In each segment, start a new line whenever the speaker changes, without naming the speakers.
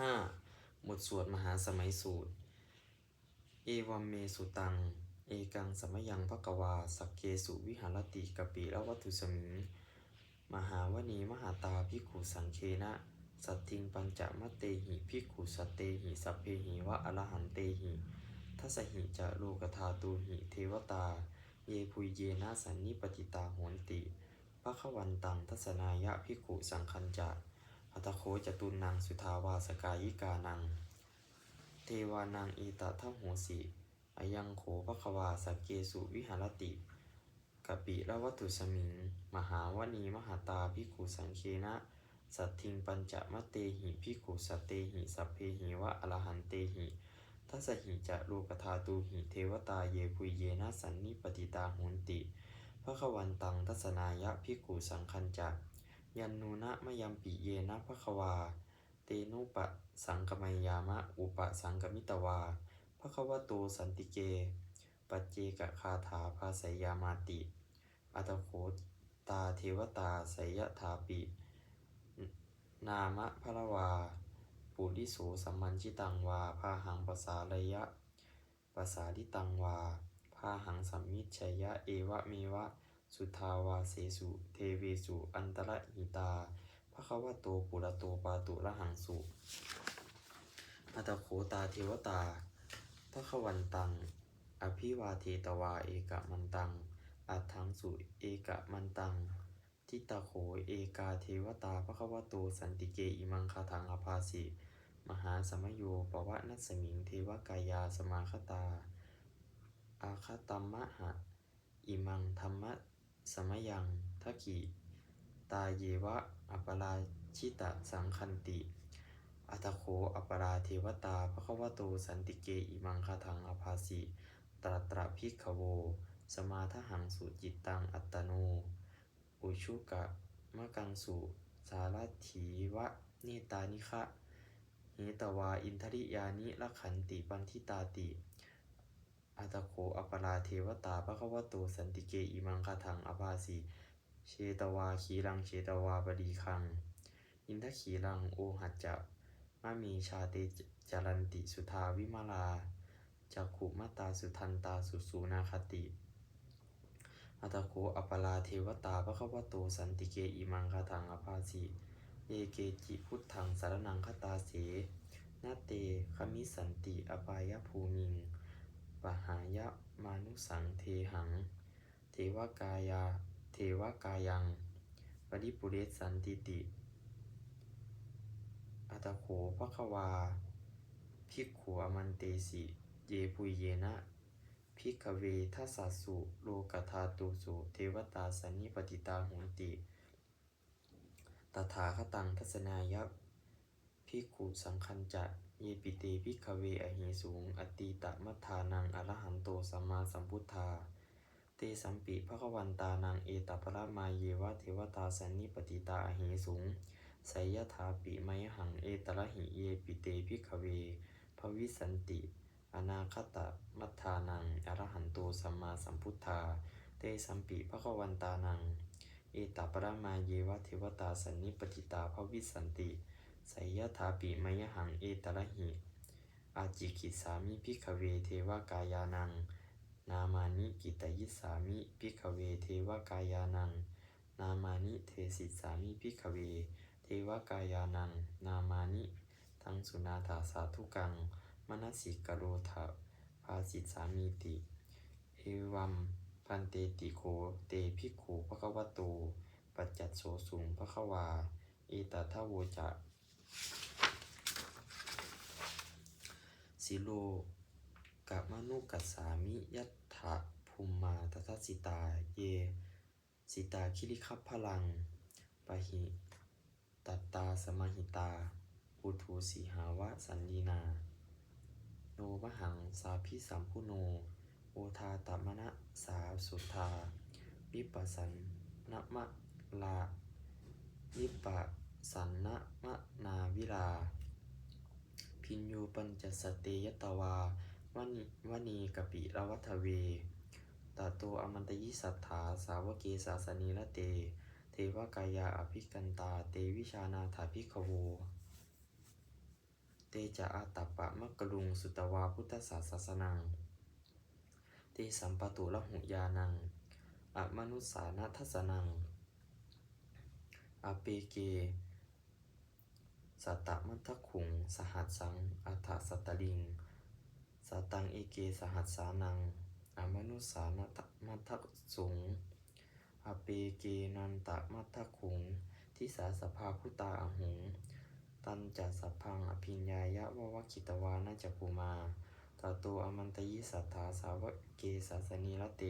ห้าบทสวดมหาสมัยสูตร เอวัมเมสุตัง เอกังสมยังภกวา สักเกสุวิหารติกปิละวัตถุสมิง มหาวณีมหาตาภิขุสังเคนะ สัตทิงปัญจมัตเตหิภิขุสัตเตหิสัพเพหิวะอรหันเตหิทัสหิจะโลกธาตูหิเทวตา เยพุยเยนะสันนิปติตาโหนติภควันตังทัศนายะภิขุสังคัญจะ อัตโคจตุนังสุทาวาสกายิกานัง เทวานังอีตทัมโหสิอายังโขภควาสกเกสุวิหารติกปิละวัตุสมิง มหาวณีมหาตาภิขุสังเคนะ สัตทิงปัญจมะเตหิภิขุสัตเตหิสัพเพหิวะอรหันเตหิทัสหิจะโลกธาตูหิเทวตาเยปุยเยนะสันนิปติตาโหนติภควันตังทัศนายะภิขุสังคัญจะ ยันนูนะมยัมปิเยนะภควา เตนุปะสังกมัยยามะ อุปะสังกมิตวาภควโตสันติเก ปัจเจกคาถาภาสยามาติ อัตโคตาเทวตาสยถาปิ นามะพระวา ปุริโสสัมมันชิตังวาพาหังภาษาระยะภาษาลิตังวาพาหังสัมมิชยะเอวะเมวะ สุทาวาเสสุ เทเวสุ อันตรหิตาภคาวโตปุระโตปาตุระหังสุอัตโคตาเทวตาภควันตัง อภิวาเทตวาเอกะมันตัง อัตถังสุเอกะมันตัง ทิตาโขเอกาเทวตาภควโตสันติเกอิมังคาทังอภาสิมหาสมโยปวะนัสมิงเทวกายาสมาคตา อาคตัมมะหะ อิมังธรรมะ สมยังทักขิตาเยวะ อัปปราชิตะสังคันติ อัตโขอัปปราเทวตาภควโตสันติเกอิมังคาทังอภาสิตรัตระพิกขโว สมาทหังสุจิตตังอัตตโน อุชุกะมะกังสุ สารถีวะเนตานิคะเหตวาอินทริยานิละขันติปันทิตาติ อัตโขอัปปราเทวตาภควโตสันติเกอิมังคาทังอภาสิเชตวาขีรังเชตวาบดีคัง อินทขีรังโอหัจจะมะมีชาเตจารันติสุทาวิมาลาจักขุมัตาสุทันตาสุสูนาคติ อัตโขอัปปราเทวตาภควโตสันติเกอิมังคาทังอภาสิเยเกจิพุทธังสารนังคตาเสนาเตคมิสันติอปายภูมิง ปหายะมานุสังเทหัง เทวกายา เทวกายังปริปุเรสสันติติ อัตโขภควา ภิกขุอมันเตสิ เยปุยเยนะ ภิกขเวทัสสสุ โลกธาตุสุ เทวตาสันนิปติตาโหนติ ตถาคตังทัศนายะภิกขุสังคัญจะ ยปิเตภิกเวอหิสูง อติตะมัฏฐานังอรหันโตสัมมาสัมพุทธา เตสัมปิภควันตานังเอตปรมาเยวะเทวตาสันนิปติตาอหิสูงไสยถาปิไมหังเอตระหิเยปิเตภิกเวภวิสันติ อนาคตมัฏฐานังอรหันโตสัมมาสัมพุทธา เตสัมปิภควันตานัง เอตปรมาเยวะเทวตาสันนิปติตาภวิสันติ ไสยถาปิไมหังเอตระหิ อาจิกิสามิภิกเวเทวกายานัง นามานิกิตยิสามิภิกเวเทวกายานัง นามานิเทสิสามิภิกเว เทวกายานัง นามานิ ทังสุนาถาสาธุกัง มนสิกโรธาภาสิสามีติ เอวัมพันเตติโคเตภิกขุภควโตปัจจัตโสสุงภควาเอตทะโวจะ สิโลกะมนุกัสสามิยัตถะภูมิมาตทัสสิตาเย สิตาคิริคัพพลังปะหิตัตตาสมาหิตาปุถุสีหาวะสันลีนา โนมหังสาพิสัมพุโน โอทาตมนะสาสุทาวิปัสสันนมะลาวิปัส สันนะมะนาวิลา พินโยปัญจสเตยตวาวนิวณีกปิรวัฏเวตาโตอมันตยิสัทธาสาวเกสาสนีละเต เทวกายาอภิกันตา เตวิชานาถาภิกขโว เตจะอาตัปะมะกะลุงสุตวาพุทธศาสสนัง เตสัมปตุละหุยานังอมนุสานัทสนังอเปเก สัตตมัทขุง สหัสสัง อัฏฐสัตตลิงสัตังเอเกสหัสสานัง อมนุสานัทมัทสุงอเปเกนันตะมัทขุง ทิสาสภาพุตาอหุง ตันจัสพังอภิญญายะวะวะคิตวานาจักุมาตโตอมันตยิสัทธาสาวะเกสาสนีละเต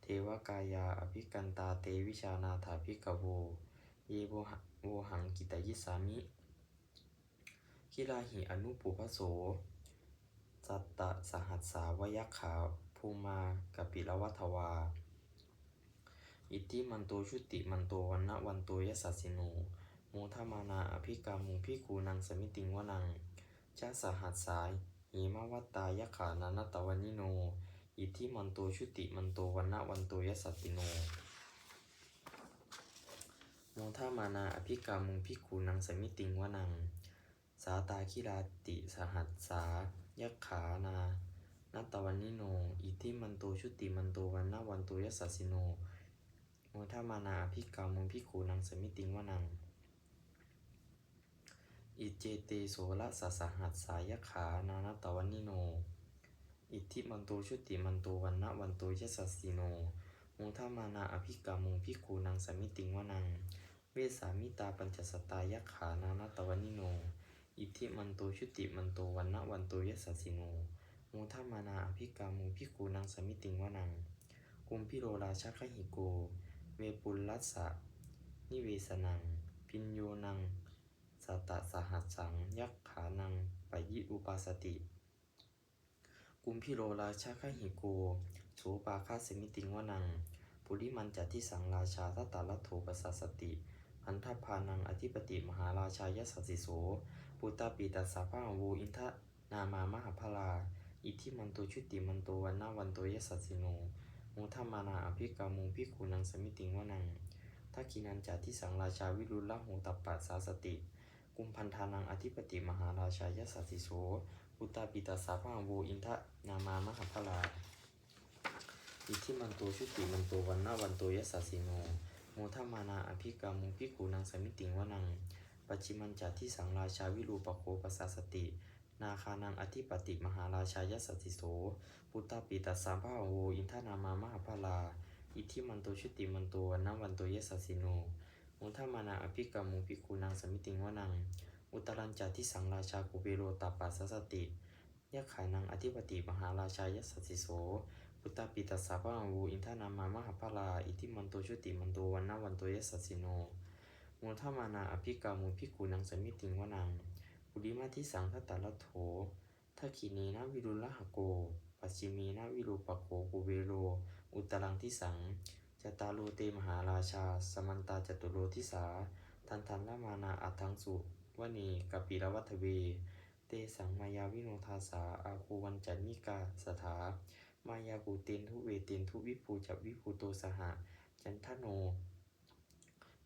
เทวกายาอภิกันตาเตวิชานาถาภิกขโว เยโวหะโวหังกิตยิสามิ คิลาหิอนุปุพโสสัตตะสหัสสาวยักขาภูมากปิลวัทวา อิทธิมันโตชุติมันโตวันนะวันโตยสัสสิโนโมทมานาอภิกามุพิคูนังสมิติงวนังชาสหัสสายหิมวัตตายขานานตวันิโน อิทิมันโตชุติมันโตวันนะวันโตยสัสสิโนโมทามานาอภิกามุงพิคูนังสมิติงวนัง สาตาคิราติสหัสสายักขานานัตตวันนิโน อิทิมันโตชุติมันโตวันนะวันโตยสัสสิโนโมทามานาอภิกามุพิคูนังสมิติงวนัง อิเจเตโสละสสหัสสายขานานัตตวันนิโน อิทิมันโตชุติมันโตวันนะวันโตยสัสสิโนโมทามานาอภิกามุพิคูนังสมิติงวนัง เวสามิตาปัญจสตายขานานัตตวันนิโน อิทธิมันโตชุติมันโตวันนะวันโตยสัสสิโนโมทามานาอภิกามุพิคูนังสมิติงวนังกุมพิโรราชคหิโก เวปุลลัสสะนิเวสนัง พินโยนังสัตตสหัสสัง ยักขานังปยิอุปาสติ กุมพิโรราชคหิโกโสปาคาสมิติงวนัง ปุริมันจัตที่สังราชาทัตตาลัทโถปสัสสติ พันธพานังอธิปติมหาราชายสัสสิโส ปุตตาปีตัสสะพะโวอินทะนามามหาพลา อิทิมันโตชุติมันโตวันนาวันโตยสัสสิโนมทัมมานาอภิกามุพิคูนังสมิติงวนังทักขินันจัตที่สังราชาวิรุลละโหตัปปะสาสติ กุมพันธานังอธิปติมหาราชายสัสสิโสปุตตาปิตัสสะพะโวอินทะนามามหาพลาอิทิมันโตชุติมันโตวันนาวันโตยสัสสิโนมทัมมานาอภิกามุพิคูนังสมิติงวนัง ปัจจิมันจัตที่สังราชาวิรูปโคปสาสติ นาคานังอธิปติมหาราชายสัสสิโสปุตตาปิตัสสะพะโวอินทนามามหาพลา อิทิมันโตชุติมันโตวันนาวันโตยสัสสิโนโมทัมมานาอภิกามุพิคูนังสมิติงวนัง อุตรัญจัตที่สังราชากุเบโรตัปปัสสติยักขานังอธิปติมหาราชายสัสสิโสพุตตาปิตัสสะพะวูอินทานามามหาพลา อิทิมันโตชุติมันโตวันนาวันโตยสัสสิโน โมทมานาอภิกามุพิกูนังสมิติงวนังปุริมาทิสังทัตตาลโถทักขินีนาวิรุลหะโกปัจจิมีนาวิรูปโคกุเวโร อุตรังทิสังจตาโลเตมหาราชา สมันตาจตุโลทิสา ทันทันละมานาอัตถังสุวณีกปิรวัตเว เตสังมายาวิโนทาสา อาคูวันจันนิกาสถา มายากูเตนทุเวเตนทุวิภูจักวิภูโตสหะ จันทโน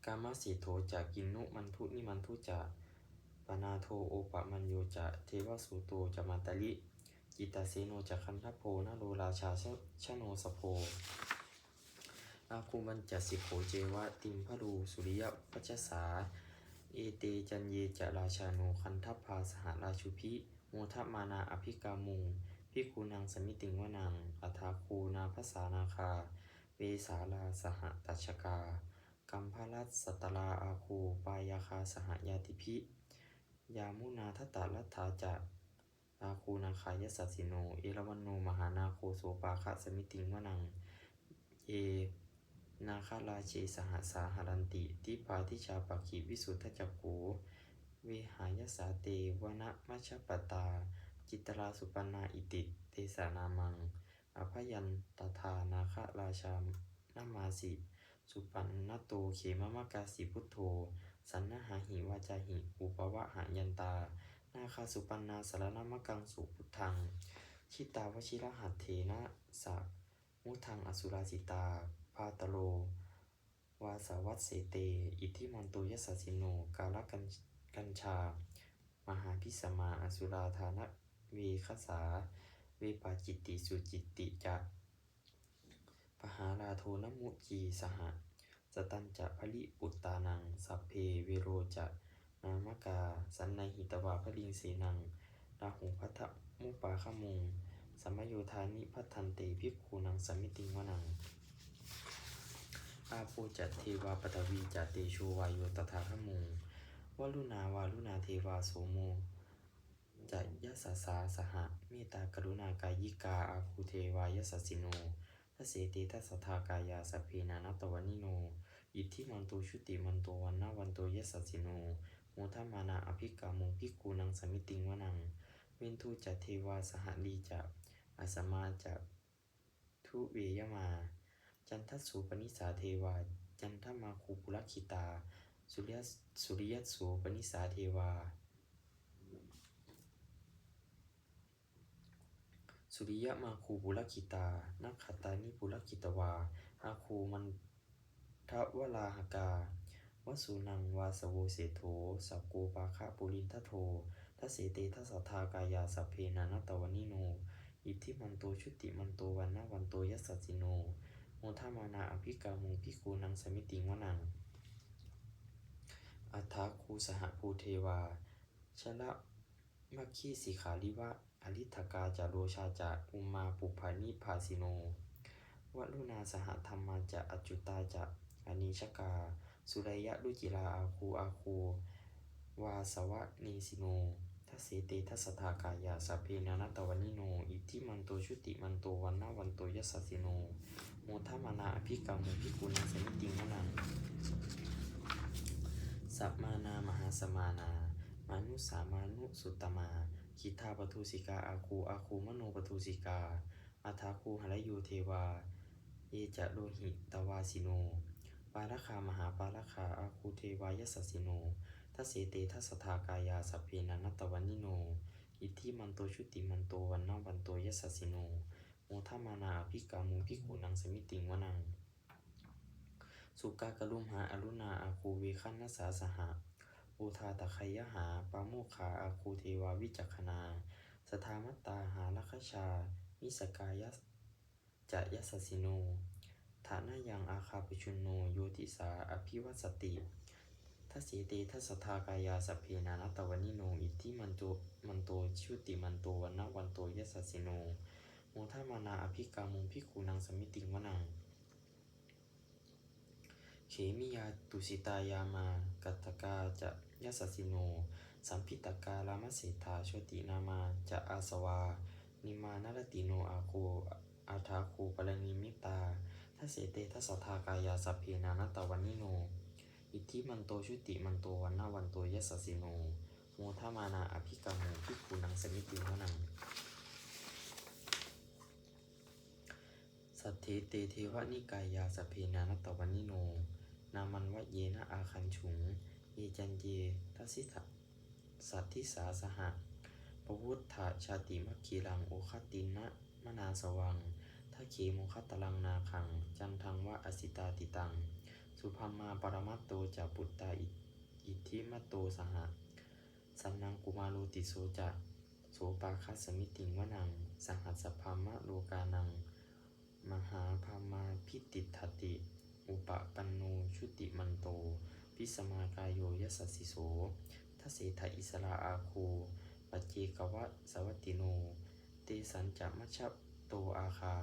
กามสีโทจากกินนุมันทุนิมันทุจะปนาโทโอปะมันโยจะเทวสุโตจะมาตลิกิตาเซโนจะคันทโพนาโลราชาชชโนสโพอาคูมันจะสิโขเจวะติมพรูสุริยวัชสา เอเตจันเยจะราชาโนคันทัพพาสหราชุพิโมทมานาอภิกามุงพิคูนางสมิติงวนังอัฐาคูนาภาษานาคา เวสาลาสหตัชกา กัมพลัสสตลาอาคูปายาคาสหยาติพิยามุนาทตาลัทธาจะอาคูนาคายสัสสิโน เอรวันโนมหานาโคโสปาคะสมิติงวนัง เอ นาคาราเชสหสาหารันติ ทิปาทิชาปกิวิสุทธจักโขเวหายสาเตวนะมัชปตา จิตราสุปนาอิติ เตสานามัง อภยันตถานาคราชานามาสิ สุปันนโตเขมมะกาสิพุทโธ สันนหาหิวาจาหิ อุปวะหายันตา นาคาสุปันนาสารนามกังสุพุทธัง ชิตาวชิรหัตเถนะสะมุทังอสุราสิตา พาตโล วาสาวัตเสเต อิทธิมันโตยสสิโน กาลกันกัญชา มหาพิสมาอสุราธานเวคสา เวปาจิตติสุจิตติจะป หาราโทนมุจีสหะสตันจะพลิปุตตานัง สัพเพเวโรจะนามกา สันนหิตวาพลิงเสนังราหุพัทธมุปาขมุงสมมโยธานิพัทันเตภิกขุนังสมมิติงวนังอาโปจัตเทวาปตวีจัตเตโชวายโยตถาคมุงวลุนาวาลุนาเทวาโสโมจะยะสาสาสหะเมตตากรุณากายิกาอาคูเทวายสสิโน ทสเสติทัสทากายาสพเพนานตวันิโน อิทธิมันโตชุติมันโตวันนาวันตยสัสสิโนโมทมานาอภิกามุงพิกูนังสมิติงวนัง เวนทูจัตเทวาสหลีจะอาสมาจะทุเวยมา จันทสูปนิสาเทวา จันทมาคูปุรคิตา สุริยสุริยสูปนิสาเทวา สุริยะมาคูปุรคิตา นักขตานิปุรคิตวา อาคูมันทวลาหกาวสุนังวาสโวเสโทสักูปาคะปุรินทโททัสเสเตทัสสทากายาสัพเพนานัตวนิโน อิทธิมันโตชุติมันโตวันนาวันโตยัสสิโน โมทามานาอภิกามุงพิคูนังสมิติงวนัง อัฏฐาคูสหภูเทวาชละมัคคีสิขาลิวะ อลิทกาจาโรชาจะอุมมาปุพานิภาสิโนวัลุนาสหธรรมาจะอจจุตาจะอนิชกา สุรยะดุจิลาอาคูอาคูวาสวะเนสิโนทัสเสตทัสสทากายาสัพเพนานัตวันิโน อิทิมันโตชุติมันโตวันนาวันโตยสสสสิโนโมทามานาอภิกรรมุพิกุณังสมิติงวนังสัพมานามหาสมานา มานุสามานุสุตตมา คิทาปทุสิกาอาคูอาคูมโนปทุสิกาอาทาคูหรยูเทวาเอจะโลหิตวาสิโน ปารลคามหาปารลคาอาคูเทวายสสิโนทัสเสเตทัสสทากายาสัพเพนันตวันิโน อิทิมันโตชุติมันโตวันนวันโตยสสิโน โมทามานาอภิกามุพิกุนังสมิติงวนัง สุกากลุมหาอรุณาอาคูเวคันนสาสหะ อุทาตะไคยหาปาโมขาอาคูเทวาวิจักขณาสทามัตตาหาลัคชามิสกายะจะยสสสิโนฐานะยังอาคาปิชุนโนโยติสาอภิวัสติทัสเสเตทัสทากายาสพเพนานัตวนิโนอิทิมันโตมันโตชุติมันโตวันนวันโตยสสสิโนโมทามานาอภิกามุงพิคูนังสมิติงวนัง เขมิยาตุสิตายามากัตตกาจะยสสสิโน สัมพิตกาลามเสธาโชตินามาจะอาสวา นิมานรติโนอาคูอาทาคูปรณิมิตาทัเสเตทัสทากายาสัพเพนานตวันิโน อิทธิมันโตชุติมันโตวันนาวันโตยสสสิโน โมทามานาอภิกรรมพิคูนังสมิติวนัง สัทเทเตเทวนิกายาสพเพนานตวันนิโน นามันวะเยนะอาคันฉุง เยจันเยทัสิทะสัตทิสาสหะปวุฒธชาติมัคคีรังโอคตินะมนาสวังทัเคโมคตลังนาคัง จันทังวะอสิตาติตัง สุพัมมาปรมัตโตจะปุตตาอิอิทธิมัตโตสหะสันนังกุมาโลติโสจะโสปาคัสมิติงวนัง สหัสสพามะโลกานัง มหาพามาพิติทติ อุปปันโนชุติมันโต พิสมากายโยยสัสสิโสทัเสทะอิสราอาคู ปัจเจกวะสวัตติโน เตสันจะมัชฌะโตอาคา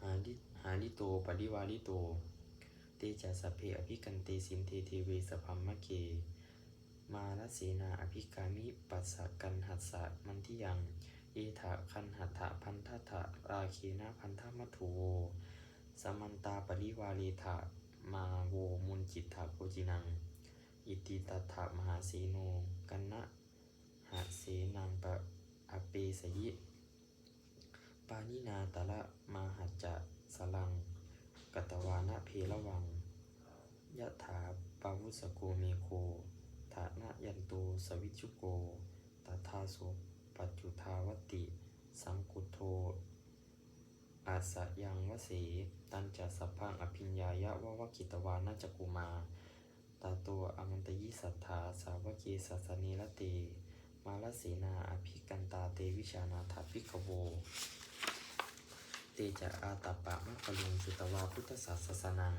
หาลิหาลิโตปริวาลิโต เตจะสเพอภิกันเตสินเทเทเวสพัมมะเก มาลเสนาอภิกามิปัสสะกันหัสสะมันทิยัง อถะคันหัตถะพันธะถะราเคนะพันธมัตถุโว สมันตาปริวาเลถะมาโวมุนจิตถะโพจินัง อิติตตถะมหาเสโนกันนะหะเสนังปะอเปสยิ ปานินาตะละมาหัจจะสลัง กัตวานะเพระวังยะถาปาวุสโกเมโคฐานะยันโตสวิชุโกตถาโส ปัจจุทาวติ สังกุโทอาสยังวสีตันจะสัพพังอภิญญายะวะวะกิตวานาจกุมา ตาโตอมันตยิสัทธา สาวเกสัสสเนละเตมาลเสนาอภิกันตาเตวิชานาถาภิกโวเตจะอาตาปะมะกะลุงสุตวาพุทธศาสสนัง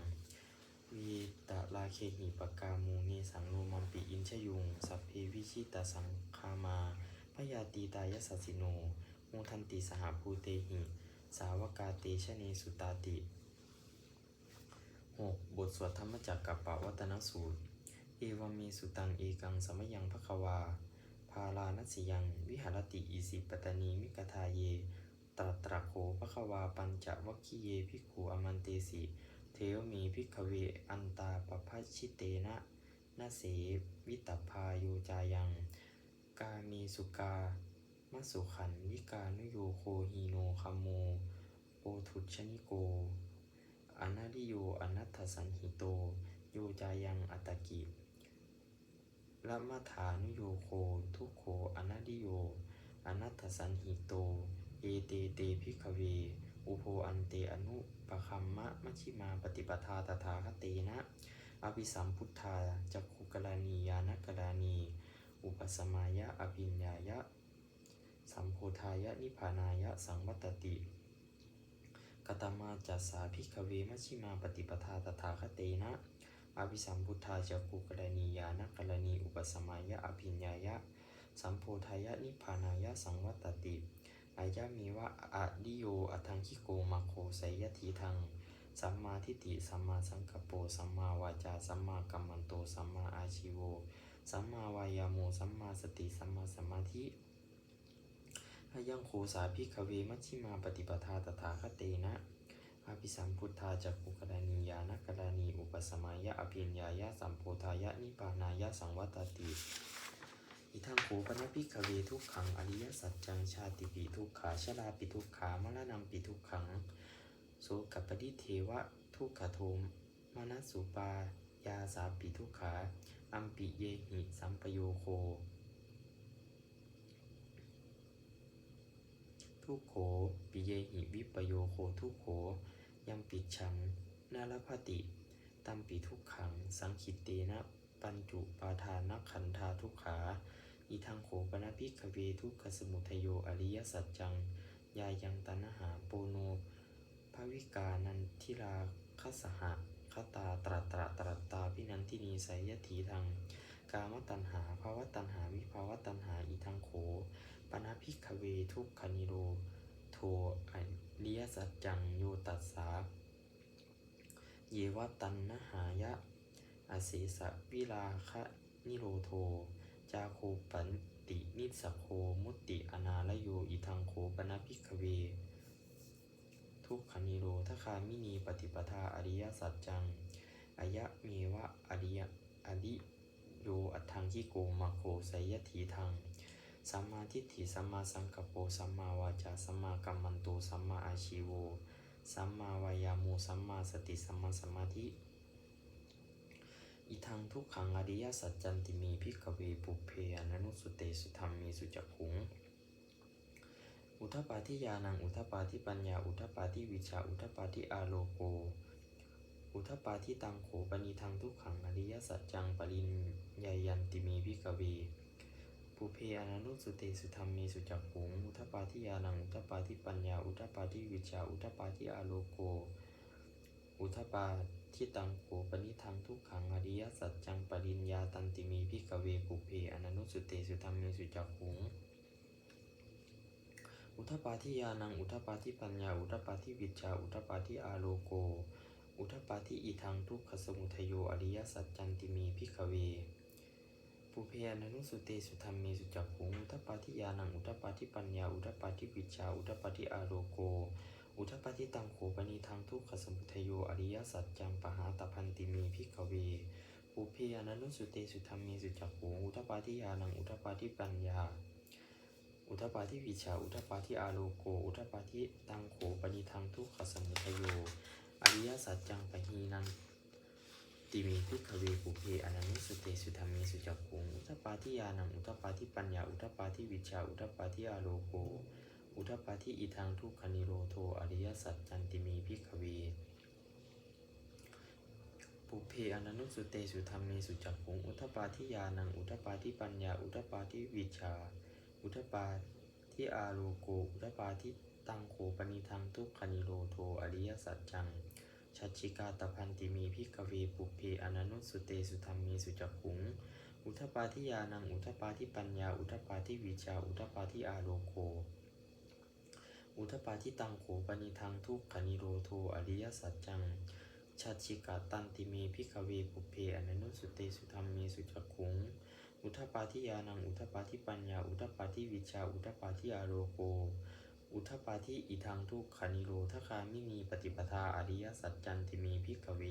วีตะลาเคหิปกามูเนสังโลมัมปิอินชยุง สัพเพวิชิตาสังคามา ยาตีตายสัสิโนโมทันติสหภูเตหิ สาวกาเตชะเนสุตาติ 6. บทสวดธรรมจักรกับปวัตนสูตร เอวเมสุตังเอกังสมยังภควา พาลานัสยัง วิหารติอิสิปตนีมิกทาเย ตรัตระโคภควาปัญจวัคคีเยภิกขุอมันเตสิเทวมีภิกเวอันตาปภัชชิเตนะนาเสวิตพาโยจายัง กามีสุกามสุขันวิกานุโยโคฮีโนคัมโมโปทุชนิโกอนาดิโยอนัตถสันหิโต โยจายังอัตกิละมัฐานุโยโคทุโคอนาดิโยอนัตถสันหิโต เอเตเตพิกเว อุโพอันเตอนุปคัมมะมัชชิมาปฏิปทาตถาคเตนะ อภิสัมพุทธาจักขุกลานียานกลานี อุปสมายะอภิญญายะ สัมโพธายะนิพานายะสังวัตติกตมาจัสสาภิกเวมัชิมาปฏิปทาตถาคเตนะอภิสัมพุทธาจักขุกลานียานกลานีอุปสมายะอภิญญายะ สัมโพธายะนิพานายะสังวัตติอายะมีวะอะดิโยอัทังคิโกมาโคไสยทีทังสัมมาทิฏฐิสัมมาสังกปโปสัมมาวาจาสัมมากัมมันโตสัมมาอาชีโว สัมมาวายาโมสัมมาสติสัมมาสมาธิอายังโคสาภิกเวมัชชิมาปฏิปทาตถาคเตนะอาภิสัมพุทธาจักขุกรณียานกรณีอุปสมายะอภิญญายะสัมโพธายะนิพพานายะสังวัตติอิทังโขปนภิกเวทุกขังอริยสัจจังชาติปิทุกขาชราปิทุกขามรณะปิทุกขังโสกัปปิเทวะทุกขโทมมนัสสุปายาสาปิทุกขา อัมปิเยหิสัมปโยโค ทุกโขปิเยหิวิปโยโคทุกโขยัมปิชังนาลพติ ตัมปิทุกขัง สังคิตเตนะ ปัญจุปาทานักขันธาทุกขา อีทังโขปนภิกขเวทุกขสมุทโยอริยสัจจัง ยายังตันหาโปโนภวิกานันทิราคสหะ คตาตรัตระตรัตตาพินันทินีไสยถีทังกามตัณหาภาวะตัณหาวิภาวะตัณหาอีทังโขปนภิกเวทุกขนิโรโทอริยสัจจังโยตัสสาเยวตันนหายะอเสสะวิลาคะนิโรโท จาโคปันตินิสโคมุตติอนาลโยอิทังโคปนภิกเว ทคามินีปฏิปทาอริยสัจจังอายะเมวะอริยอริโยอัตถังคิโกมาโคไสยถีทังสัมมาทิฏฐิสัมมาสังกัปโปสัมมาวาจาสัมมากัมมันโตสัมมาอาชีโวสัมมาวายาโมสัมมาสติสัมมาสมาธิอิทังทุกขังอริยสัจจันติมีพิกเวปุเพอนันุสุเตสุธรรมมีสุจักขุง อุทปาทิยานัง อุทปาทิปัญญา อุทปาทิวิชา อุทปาทิอาโลโก อุทปาทิตังโขปณิทังทุกขังอริยสัจจังปรินยายันติมีพิกเวปุเพอนันุสุเตสุธรรมมีสุจักขุงอุทปาทิยานังอุทปาทิปัญญาอุทปาทิวิชาอุทปาทิอาโลโกอุทปาทิตังโขปนิทังทุกขังอริยสัจจังปริญญาตันติมีพิกเวปุเพอนันุสุเตสุธรรมมีสุจักขุง อุทปาทิยานัง อุทปาทิปัญญา อุทปาทิวิชา อุทปาทิอาโลโก อุทปาทิอีทังทุกขสมุทโย อริยสัจจันติมีพิกเวปุเพอนันุสุเตสุธรรมมีสุจักขุงอุทปาทิยานัง อุทปาทิปัญญา อุทปาทิวิชา อุทปาทิอาโลโก อุทปาทิตังโขปนิทังทุกขสมุทโย อริยสัจจังปหาตพันติมีพิกเวปุเพอนันุสุเตสุธรรมมีสุจักขุงอุทปาทิยานัง อุทปาทิปัญญา อุทปาทิวิชา อุทปาทิอาโลโก อุทปาทิตังโขปนิทังทุกขสมุทโย อริยสัจจังปหีนันติมีพิกเวปุเพอนันสุเตสุธรรมีสุจักขุง อุทปาทิยานัง อุทปาทิปัญญา อุทปาทิวิชา อุทปาทิอาโลโก อุทปาทิอีทังทุกขนิโรโท อริยสัจจันติมีพิกเวปุเพอนันุสุเตสุธรรมเมสุจักขุง อุทปาทิยานัง อุทปาทิปัญญา อุทปาทิวิชา อุทธปาทิอาโลโก อุทธปาทิตังโขปนิทังทุกขนิโรโทอริยสัจจัง ชัชิกาตพันติมีพิกเวปุเพอนันนุสุเตสุธรรมเมสุจักขุง อุทธปาทิยานัง อุทธปาทิปัญญา อุทธปาทิวิชา อุทธปาทิอาโลโก อุทธปาทิตังโขปนิทังทุกขนิโรโทอริยสัจจังชัชิกาตันติเมพิกเวปุเพอนันนุสุเตสุธรรมเมสุจักขุง อุทธปาทิยานังอุทธปาทิปัญญา อุทธปาทิวิชา อุทธปาทิอาโรโก อุทธปาทิอิทังทุกขานิโรทคามินีปฏิปทาอริยสัจจันติเมพิกเว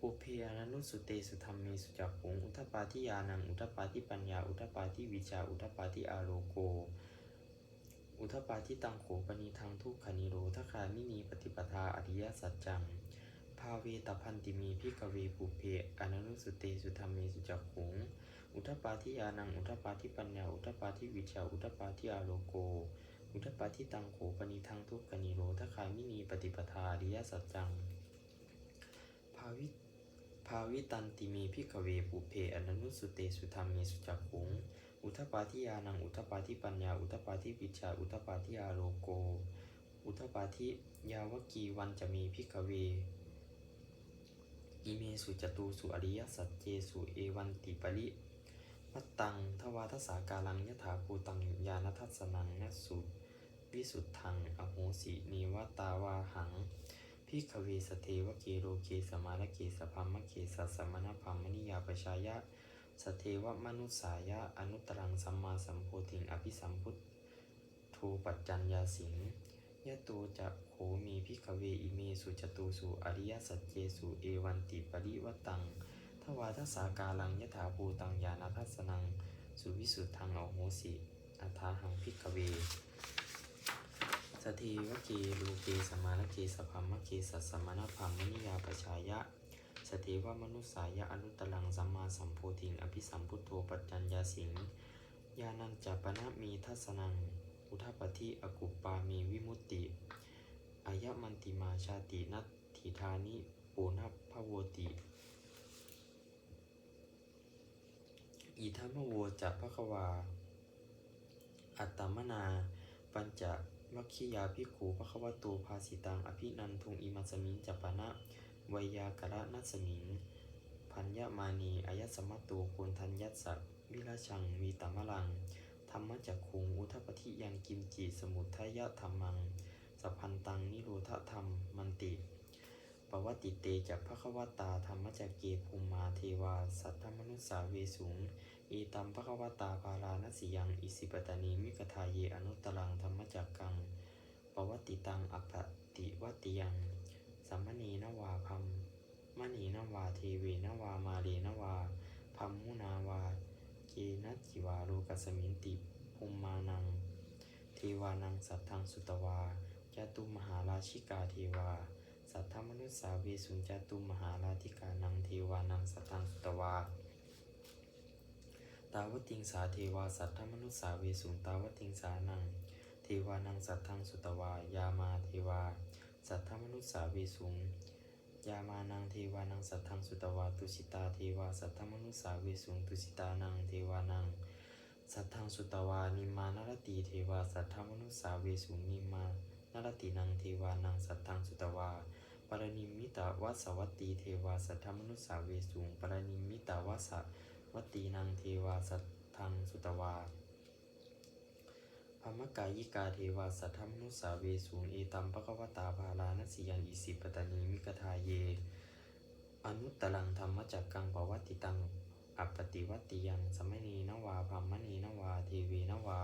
ปุเพอนันุสุเตสุธรรมเมสุจักขุงอุทธปาทิยานังอุทธปาทิปัญญา อุทธปาทิวิชา อุทธปาทิอาโรโก อุทธปาทิตังโขปนิทังทุกขานิโรทคามินีปฏิปทาอริยสัจจังภาเวตพันติมีพิกเวปุเพอนันุสุเตสุธรรมเมสุจักขุง อุทปาทิยานัง อุทปาทิปัญญา อุทปาทิวิชา อุทปาทิอาโลโก อุทปาทิตังโขปนิทังทุกขนิโรทคามินีปฏิปทาอริยสัจจัง ภาวิภาวิตันติมีพิกเวปุเพอนันุสุเตสุธรรมเมสุจักขุง อุทปาทิยานัง อุทปาทิปัญญา อุทปาทิวิชา อุทปาทิอาโลโก อุทปาทิยาวกีวันจะมีพิกเวอิเมสุจตูสุอริยสัจเจสุเอวันติปริ มัตตังทวาทสากาลังยถาภูตังญาณทัสสนังนสุวิสุทธังอโหสินีวตาวาหังพิกเวสเทวเกโรเกสมาลเกสพัมมะเกสัสมณพัมมนิยาปชายะ สเทวมนุสายะ อนุตรังสัมมาสัมโพธิงอภิสัมพุทโทปัจจัญญาสิงยะโตจะโขมีพิกเวอิเมสุจตุสุอริยสัจเจสุเอวันติปริวตัง วาทสากาลังยถาภูตังญาณทัสสนัง สุวิสุทธังอโหสิอัฏฐาหังพิกเวสเทวกโลเกสมาลเกสพัมมะเกสัสสมณพัมมนิยาปชายะสเทวมนุสายะอนุตตรังสัมมาสัมโพธิงอภิสัมพุทโธปัจจัญญาสิงญาณัญจัปนะมีทัสนัง อุทปฏิอกุปปามีวิมุตติอายะมันติมาชาตินัตถิธานิปูนภโวติ อิทัมโวจะภควา อัตตมนา ปัญจวัคคียาภิกขุภควโตภาสิตัง อภินันทุงอิมัสมิงจัปปนะวยากระนัสมิง พัญญมานีอายสมตตโคนทัญยัสสะวิราชังมีตมลัง ธรรมจักคุงอุทปฏิยังกิมจิสมุทัยธรรมัง สัพพันตังนิโรธธรรมมันติ ปวัตติเตจักภควตาธรรมจักเกภูมิมาเทวา สัทธมนุสสาเวสุงอีตัมภควตาภาลานสิยังอิสิปตานีมิกทาเยอนุตรังธรรมจักกังปวัตติตังอปติวติยัง สัมมณีนวาพัมมณีนวาเทเวนวามาเรนวาพัมมุนาวาเกนัจจิวาโลกัสมินติภูมิมานัง เทวานังสัทธังสุตวาจตุมหาราชิกาเทวา สัทธมนุสสาเวสุญจตุมหาราธิกานังเทวานังสัทธังสุตวาตาวติงสาเทวาสัทธมนุสสาเวสุงตาวติงสานังเทวานังสัทธังสุตวายามาเทวา สัทธมนุสสาเวสุงยามานังเทวานังสัทธังสุตวาตุสิตาเทวาสัทธมนุสสาเวสุงตุสิตานังเทวานังสัทธังสุตวานิมานรตีเทวาสัทธมนุสสาเวสุงนิมาน รตินังเทวานังสัทธังสุตวาปรณิมิตาวัสวัตตีเทวาสัทธมนุสสาเวสุงปรณิมิตาวัสวัตตีนังเทวาสัทธังสุตวาพมกายิกาเทวาสัทธมนุสสาเวสุงเอตัมภควตาภาลานสิยังอิสิปตานีมิกทาเย อนุตตรังธรรมจักกังปวัตติตังอัปปติวัตติยังสมัยนีนวาพัมมณีนวาเทวีนวา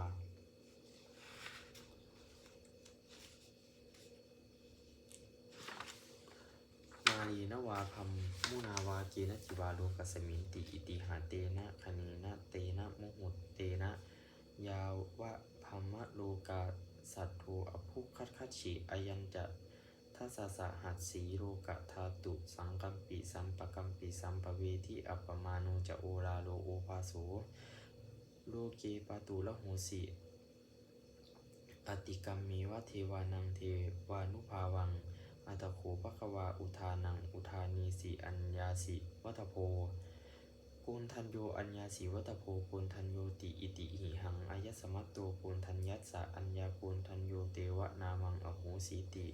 มาลี นวาพัมมุนาวาเกนะจิวาโลกัสมินติอิติหาเตนะคเนนะเตนะมุหุตเตนะ ยาวะพัมมะโลกาสัตโทอภุคัตคัตฉิอายันจะทัสสะหัสสีโลกะธาตุ สังกัมปิสัมปกัมปิสัมปเวทิอัปปมาโนจะโอราโลโอภาโสโลเกปาตุละโหสิอติกรรมเมวะเทวานังเทวานุภาวัง อัตโขภควาอุทานัง อุทานีสิอัญญาสิวัตโพปูนทันโยอัญญาสิวัตโพปูนทันโยติอิติหิหังอายสมัตโตปูนทัญยัสสะอัญญาปูนทันโยเตวะนามังอโหสีติ